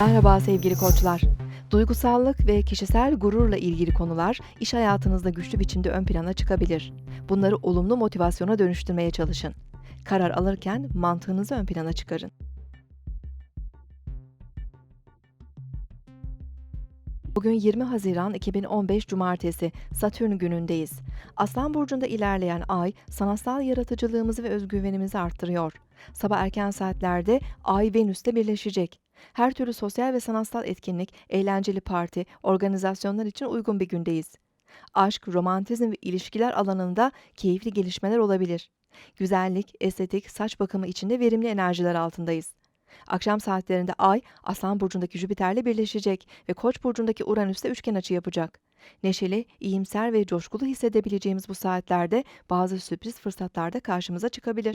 Merhaba sevgili koçlar. Duygusallık ve kişisel gururla ilgili konular iş hayatınızda güçlü biçimde ön plana çıkabilir. Bunları olumlu motivasyona dönüştürmeye çalışın. Karar alırken mantığınızı ön plana çıkarın. Bugün 20 Haziran 2015 Cumartesi, Satürn günündeyiz. Aslan burcunda ilerleyen ay sanatsal yaratıcılığımızı ve özgüvenimizi arttırıyor. Sabah erken saatlerde Ay Venüs'te birleşecek. Her türlü sosyal ve sanatsal etkinlik, eğlenceli parti, organizasyonlar için uygun bir gündeyiz. Aşk, romantizm ve ilişkiler alanında keyifli gelişmeler olabilir. Güzellik, estetik, saç bakımı için de verimli enerjiler altındayız. Akşam saatlerinde Ay, Aslan burcundaki Jüpiter'le birleşecek ve Koç burcundaki Uranüs'le üçgen açı yapacak. Neşeli, iyimser ve coşkulu hissedebileceğimiz bu saatlerde bazı sürpriz fırsatlar da karşımıza çıkabilir.